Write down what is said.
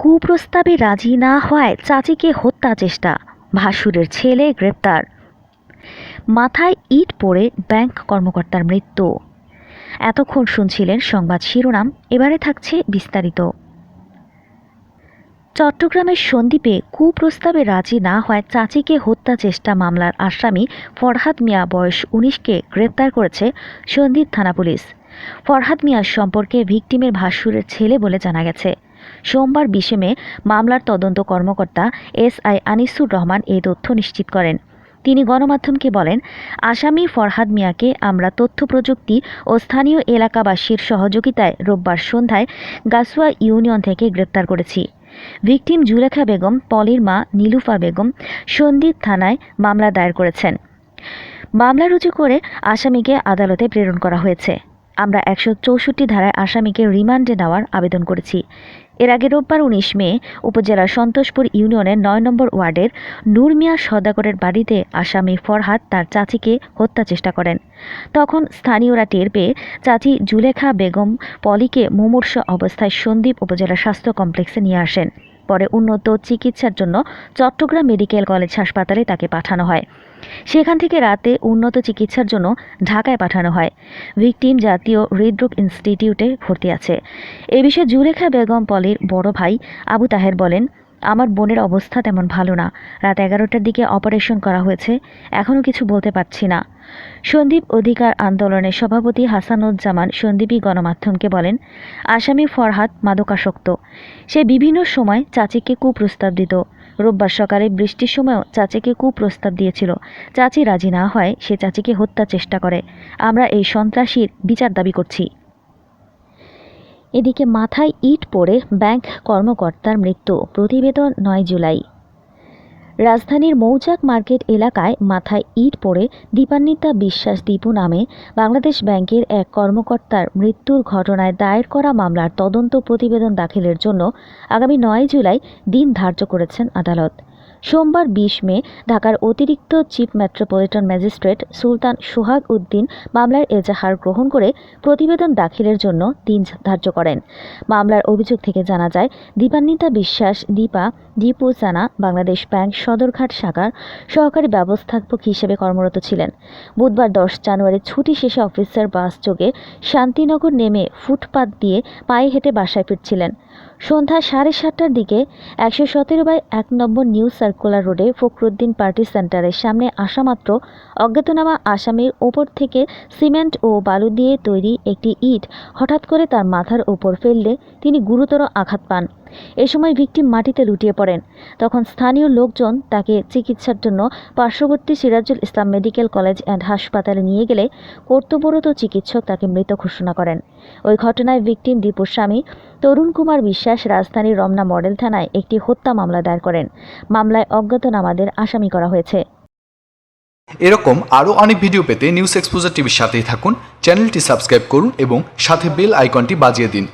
কুপ্রস্তাবে রাজি না হওয়ায় চাচিকে হত্যা চেষ্টা, ভাসুরের ছেলে গ্রেপ্তার। মাথায় ইট পড়ে ব্যাংক কর্মকর্তার মৃত্যু। এতক্ষণ শুনছিলেন সংবাদ শিরোনাম, এবারে থাকছে বিস্তারিত। চট্টগ্রামের সন্দ্বীপে কুপ্রস্তাবে রাজি না হওয়ায় চাচিকে হত্যা চেষ্টা মামলার আসামি ফরহাদ মিয়া বয়স উনিশকে গ্রেপ্তার করেছে সন্দ্বীপ থানা পুলিশ। ফরহাদ মিয়া সম্পর্কে ভিকটিমের ভাসুরের ছেলে বলে জানা গেছে। সোমবার বিশে মে মামলার তদন্ত কর্মকর্তা এস আই আনিসুর রহমান এই তথ্য নিশ্চিত করেন। তিনি গণমাধ্যমকে বলেন, আসামি ফরহাদ মিয়াকে আমরা তথ্য প্রযুক্তি ও স্থানীয় এলাকাবাসীর সহযোগিতায় রোববার সন্ধ্যায় গাসুয়া ইউনিয়ন থেকে গ্রেপ্তার করেছি। ভিকটিম জুলেখা বেগম, পলির মা নীলুফা বেগম, সন্দীপ থানায় মামলা দায়ের করেছেন। মামলা রুজু করে আসামিকে আদালতে প্রেরণ করা হয়েছে। আমরা একশো চৌষট্টি ধারায় আসামিকে রিমান্ডে নেওয়ার আবেদন করেছি। এর আগে রোববার উনিশ মে উপজেলার সন্তোষপুর ইউনিয়নের নয় নম্বর ওয়ার্ডের নূর মিয়া সদাগরের বাড়িতে আসামি ফরহাদ তার চাচিকে হত্যা চেষ্টা করেন। তখন স্থানীয়রা টের পেয়ে চাচি জুলেখা বেগম পলিকে মুমূর্ষ অবস্থায় সন্দ্বীপ উপজেলা স্বাস্থ্য কমপ্লেক্সে নিয়ে আসেন। পরে উন্নত চিকিৎসার জন্য চট্টগ্রাম মেডিকেল কলেজ হাসপাতালে তাকে পাঠানো হয়। সেখান থেকে রাতে উন্নত চিকিৎসার জন্য ঢাকায় পাঠানো হয়। ভিকটিম জাতীয় হৃদরোগ ইনস্টিটিউটে ভর্তি আছে। এ বিষয়ে জুরেখা বেগম পলের বড় ভাই আবু তাহের বলেন আমার বোনের অবস্থা তেমন ভালো না। রাত এগারোটার দিকে অপারেশন করা হয়েছে। এখনও কিছু বলতে পারছি না। সন্দীপ অধিকার আন্দোলনের সভাপতি হাসানুজ্জামান সন্দীপী গণমাধ্যমকে বলেন, আসামি ফরহাদ মাদকাসক্ত। সে বিভিন্ন সময় চাচিকে কুপ্রস্তাব দিত। রোববার সকালে বৃষ্টির সময়ও চাচিকে কুপ্রস্তাব দিয়েছিল। চাচি রাজি না হয়, সে চাচিকে হত্যা চেষ্টা করে। আমরা এই সন্ত্রাসীর বিচার দাবি করছি। এদিকে মাথায় ইট পড়ে ব্যাংক কর্মকর্তার মৃত্যু, প্রতিবেদন নয় জুলাই। রাজধানীর মৌচাক মার্কেট এলাকায় মাথায় ইট পড়ে দীপান্বিতা বিশ্বাস দীপু নামে বাংলাদেশ ব্যাংকের এক কর্মকর্তার মৃত্যুর ঘটনায় দায়ের করা মামলার তদন্ত প্রতিবেদন দাখিলের জন্য আগামী নয় জুলাই দিন ধার্য করেছেন আদালত। সোমবার বিশ মে, ঢাকার অতিরিক্ত chief metropolitan magistrate Sultan Sohag Uddin মামলার এজাহার গ্রহণ করে প্রতিবেদন দাখিলের জন্য দিন ধার্য করেন। মামলার অভিযোগ থেকে জানা যায়, দীপান্বিতা বিশ্বাস, দীপা, দীপু সানা বাংলাদেশ ব্যাংক সদরঘাট শাখার সহকারী ব্যবস্থাপক হিসেবে কর্মরত ছিলেন। বুধবার দশ জানুয়ারি ছুটি শেষে অফিসার বাস যোগে শান্তিনগর নেমে ফুটপাত দিয়ে পায়ে হেঁটে বাসায় ফিরছিলেন। সন্ধ্যা সাড়ে সাতটার দিকে একশো সতেরো বাই এক নম্বর নিউ সার্কুলার রোডে ফখরুদ্দিন পার্টি সেন্টারের সামনে আসা মাত্র অজ্ঞাতনামা আসামির ওপর থেকে সিমেন্ট ও বালু দিয়ে তৈরি একটি ইট হঠাৎ করে তার মাথার ওপর ফেললে তিনি গুরুতর আঘাত পান। এ সময় ভিকটিম মাটিতে লুটিয়ে পড়েন। তখন স্থানীয় লোকজন তাকে চিকিৎসার জন্য পার্শ্ববর্তী Sirajul Islam medical college and হাসপাতালে নিয়ে গেলে কর্তব্যরত চিকিৎসক তাকে মৃত ঘোষণা করেন। ওই ঘটনায় ভিকটিম দীপুর স্বামী তরুণ কুমার বিশ্বাস রাজধানীর রমনা মডেল থানায় একটি হত্যা মামলা দায়ের করেন। মামলায় অজ্ঞাতনামাদের আসামি করা হয়েছে। এরকম আরও অনেক ভিডিও পেতে নিউজ এক্সপোজার টিভির সাথেই থাকুন, চ্যানেলটি সাবস্ক্রাইব করুন এবং সাথে বেল আইকনটি বাজিয়ে দিন।